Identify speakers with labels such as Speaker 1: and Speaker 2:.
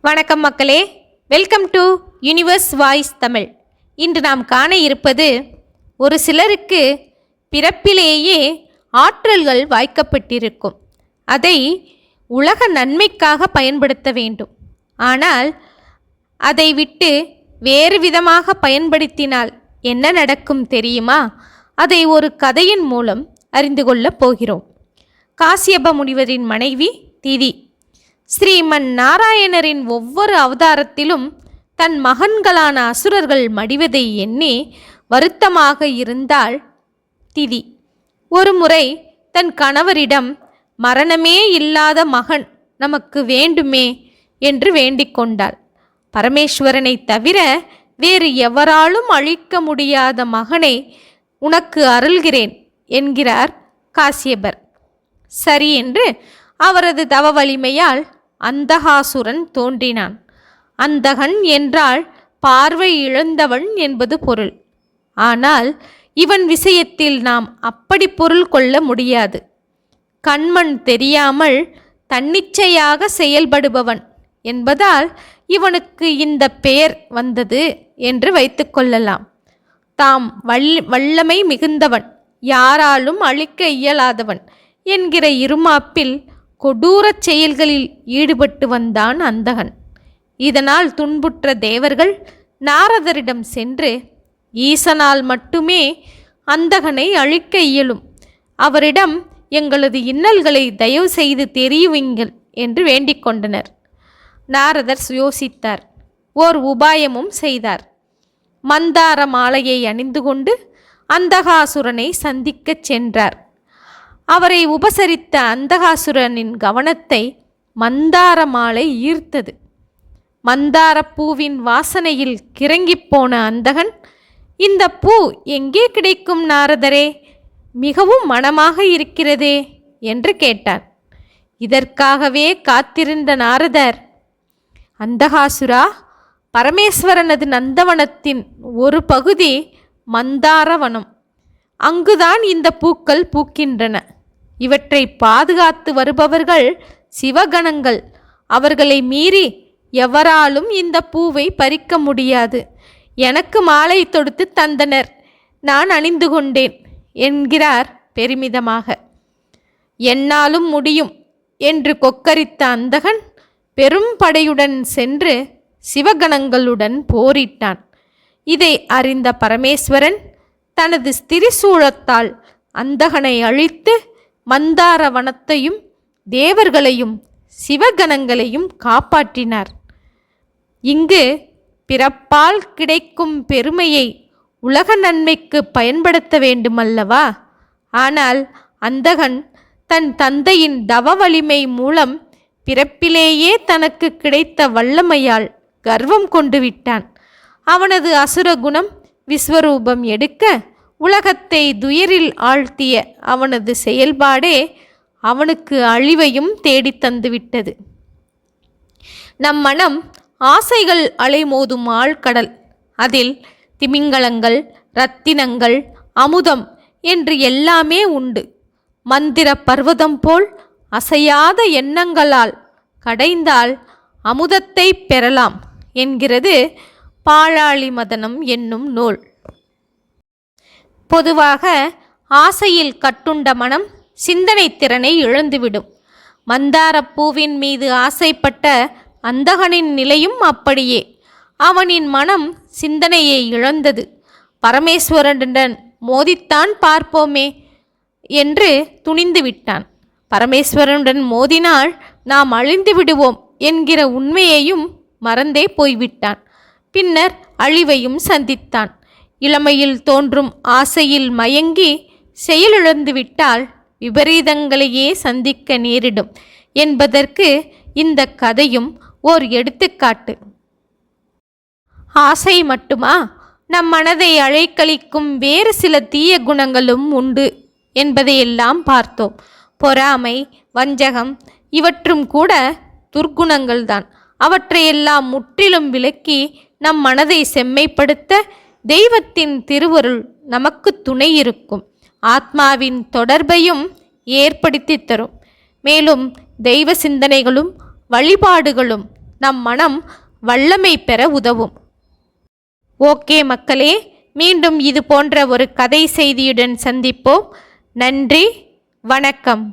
Speaker 1: வணக்கம் மக்களே. Welcome to universe voice Tamil இன்று நாம் காண இருப்பது ஒரு சிலருக்கு பிறப்பிலேயே ஆற்றல்கள் வாய்க்கப்பட்டிருக்கும். அதை உலக நன்மைக்காக பயன்படுத்த வேண்டும். ஆனால் அதை விட்டு வேறு விதமாக பயன்படுத்தினால் என்ன நடக்கும் தெரியுமா? அதை ஒரு கதையின் மூலம் அறிந்து கொள்ளப் போகிறோம். காசியப முனிவரின் மனைவி திதி. ஸ்ரீமன் நாராயணரின் ஒவ்வொரு அவதாரத்திலும் தன் மகன்களான அசுரர்கள் மடிவதை எண்ணி வருத்தமாக இருந்தாள் திதி. ஒருமுறை தன் கணவரிடம் மரணமே இல்லாத மகன் நமக்கு வேண்டுமே என்று வேண்டிக் கொண்டாள். பரமேஸ்வரனை தவிர வேறு எவராலும் அழிக்க முடியாத மகனை உனக்கு அருள்கிறேன் என்கிறார் காசியபர் சரி என்று அவரது தவ வலிமையால் அந்தகாசுரன் தோன்றினான். அந்தகன் என்றால் பார்வை இழந்தவன் என்பது பொருள். ஆனால் இவன் விஷயத்தில் நாம் அப்படி பொருள் கொள்ள முடியாது. கண்மண் தெரியாமல் தன்னிச்சையாக செயல்படுபவன் என்பதால் இவனுக்கு இந்த பெயர் வந்தது என்று வைத்துக்கொள்ளலாம் தாம் வல் வல்லமை மிகுந்தவன் யாராலும் அழிக்க இயலாதவன் என்கிற இருமாப்பில் கொடூரச் செயல்களில் ஈடுபட்டு வந்தான் அந்தகன். இதனால் துன்புற்ற தேவர்கள் நாரதரிடம் சென்று ஈசனால் மட்டுமே அந்தகனை அழிக்க இயலும். அவரிடம் எங்களது இன்னல்களை தயவு செய்து தெரியுவீங்கள் என்று வேண்டிக் கொண்டனர். நாரதர் யோசித்தார் ஓர் உபாயமும் செய்தார். மந்தார மாலையை அணிந்து கொண்டு அந்தகாசுரனை சந்திக்கச் சென்றார். அவரை உபசரித்த அந்தகாசுரனின் கவனத்தை மந்தார மாலை ஈர்த்தது. மந்தார பூவின் வாசனையில் கிறங்கிப் போன அந்தகன் இந்த பூ எங்கே கிடைக்கும் நாரதரே? மிகவும் மனமாக இருக்கிறதே என்று கேட்டார் இதற்காகவே காத்திருந்த நாரதர். அந்தகாசுரா பரமேஸ்வரனது நந்தவனத்தின் ஒரு பகுதி மந்தாரவனம். அங்குதான் இந்த பூக்கள் பூக்கின்றன. இவற்றை பாதுகாத்து வருபவர்கள் சிவகணங்கள். அவர்களை மீறி எவராலும் இந்த பூவை பறிக்க முடியாது. எனக்கு மாலை தொடுத்து தந்தனர். நான் அணிந்து கொண்டேன் என்கிறார் பெருமிதமாக. என்னாலும் முடியும் என்று கொக்கரித்த அந்தகன் பெரும் படையுடன் சென்று சிவகணங்களுடன் போரிட்டான். இதை அறிந்த பரமேஸ்வரன் தனது ஸ்திரிசூலத்தால் அந்தகனை அழித்து மந்தார வனத்தையும் தேவர்களையும் சிவகணங்களையும் காப்பாற்றினார். இங்கு பிறப்பால் கிடைக்கும் பெருமையை உலக நன்மைக்கு பயன்படுத்த வேண்டுமல்லவா? ஆனால் அந்தகன் தன் தந்தையின் தவ வலிமை மூலம் பிறப்பிலேயே தனக்கு கிடைத்த வல்லமையால் கர்வம் கொண்டு விட்டான். அவனது அசுர குணம் விஸ்வரூபம் எடுக்க உலகத்தை துயரில் ஆழ்த்திய அவனது செயல்பாடே அவனுக்கு அழிவையும் தேடித் தந்துவிட்டது. நம் மனம் ஆசைகள் அலைமோதும் ஆழ்கடல். அதில் திமிங்கலங்கள் ரத்தினங்கள் அமுதம் என்று எல்லாமே உண்டு. மந்திர பர்வதம் போல் அசையாத எண்ணங்களால் கடைந்தால் அமுதத்தை பெறலாம் என்கிறது பாழாளி மதனம் என்னும் நூல். பொதுவாக ஆசையில் கட்டுண்ட மனம் சிந்தனை திறனை இழந்துவிடும். மந்தாரப்பூவின் மீது ஆசைப்பட்ட அந்தகனின் நிலையும் அப்படியே. அவனின் மனம் சிந்தனையை இழந்தது. பரமேஸ்வரனுடன் மோதித்தான் பார்ப்போமே என்று துணிந்து விட்டான். பரமேஸ்வரனுடன் மோதினால் நாம் அழிந்து விடுவோம் என்கிற உண்மையையும் மறந்தே போய்விட்டான். பின்னர் அழிவையும் சந்தித்தான். இளமையில் தோன்றும் ஆசையில் மயங்கி செயலிழந்து விட்டால் விபரீதங்களையே சந்திக்க நேரிடும் என்பதற்கு இந்த கதையும் ஓர் எடுத்துக்காட்டு. ஆசை மட்டுமா? நம் மனதை அழைக்களிக்கும் வேறு சில தீய குணங்களும் உண்டு என்பதையெல்லாம் பார்த்தோம். பொறாமை வஞ்சகம் இவற்றும் கூட துர்க்குணங்கள்தான். அவற்றையெல்லாம் முற்றிலும் விலக்கி நம் மனதை செம்மைப்படுத்த தெய்வத்தின் திருவருள் நமக்கு துணை இருக்கும். ஆத்மாவின் தொடர்பையும் ஏற்படுத்தி தரும். மேலும் தெய்வ சிந்தனைகளும் வழிபாடுகளும் நம் மனம் வல்லமை பெற உதவும். ஓகே மக்களே மீண்டும் இது போன்ற ஒரு கதை செய்தியுடன் சந்திப்போம். நன்றி வணக்கம்.